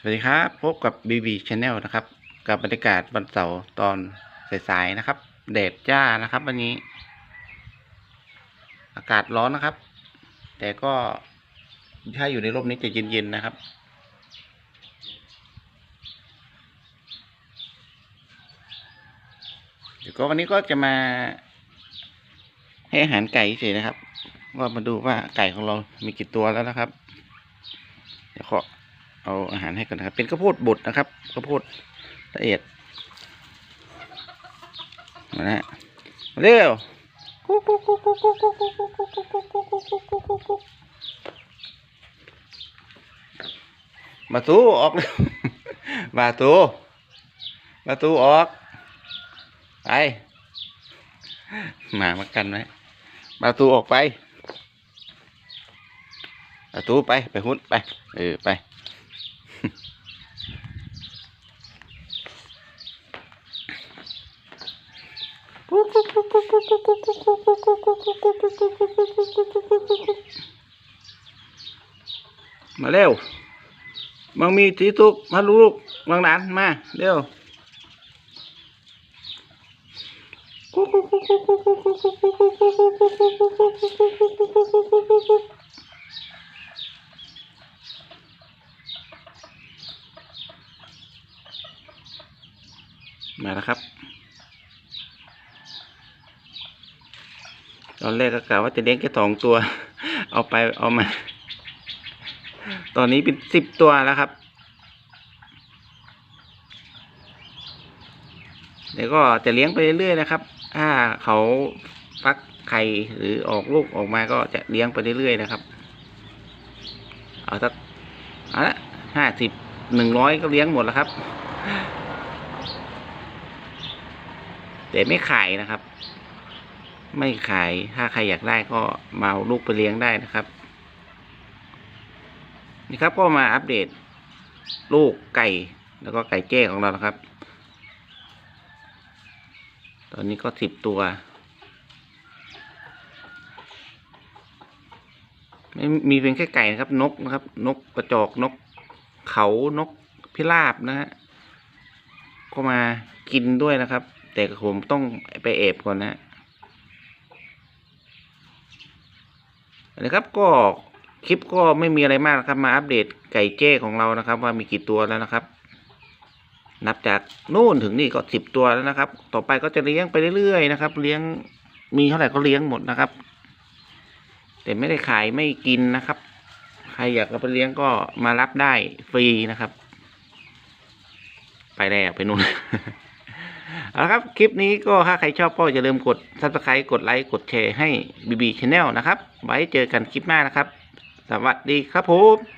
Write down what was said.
สวัสดีครับ พบกับ BB Channel นะครับ กับบรรยากาศวันเสาร์ตอนสายๆนะครับแดดจ้านะครับ วันนี้ อากาศร้อนนะครับ แต่ก็ถ้าอยู่ในร่มนี้จะเย็นๆนะครับ เดี๋ยวก็วันนี้ก็จะมาให้อาหารไก่เฉยนะครับ ว่ามาดูว่าไก่ของเรามีกี่ตัวแล้วนะครับ เดี๋ยวขอ เอาอาหารให้ก่อนนะครับ เป็นข้าวโพดบดนะครับข้าวโพดละเอียดมาแล้วเร็วมาตูออกมาตูมาตูออกไปหมามากันไหมมาตูออกไปมาตูไปไปหุ้นไปเออไป มาเร็วมังมีตีตุกมาลูกมังหลานมาเร็วมาแล้วครับ ตอนแรกก็กะว่าจะเลี้ยงแค่สองตัว เอาไปเอามา ตอนนี้เป็นสิบตัวแล้วครับ เดี๋ยวก็จะเลี้ยงไปเรื่อยๆนะครับ ถ้าเขาฟักไข่หรือออกลูกออกมาก็จะเลี้ยงไปเรื่อยๆนะครับ เอาสักเอาละห้าสิบหนึ่งร้อยก็เลี้ยงหมดแล้วครับแต่ไม่ขายนะครับ ไม่ขายถ้าใครอยากได้ก็มาเอาลูกไปเลี้ยงได้นะครับ นี่ครับก็มาอัปเดต ลูกไก่แล้วก็ไก่แจ้ของเรานะครับ ตอนนี้ก็สิบตัว ไม่มีเพียงแค่ไก่นะครับ นกนะครับ นกกระจอกนกเขานกพิราบนะฮะก็มากินด้วยนะครับ แต่ผมต้องไปเอบก่อนนะ นะครับก็คลิปก็ไม่มีอะไรมากนะครับมาอัปเดตไก่เจ้ของเรานะครับ ว่ามีกี่ตัวแล้วนะครับ นับจากนู่นถึงนี่ก็สิบตัวแล้วนะครับ ต่อไปก็จะเลี้ยงไปเรื่อยๆนะครับ เลี้ยงมีเท่าไหร่ก็เลี้ยงหมดนะครับ แต่ไม่ได้ขายไม่กินนะครับ ใครอยากเอาไปเลี้ยงก็มารับได้ฟรีนะครับ ไปแล้วไปนู่น เอาละครับ คลิปนี้ก็ถ้าใครชอบก็อย่าลืมกดซับสไคร b ์กดไลค์ กดแชร์ให้บีบีชาแนลนะครับ ไว้เจอกันคลิปหน้านะครับ สวัสดีครับผม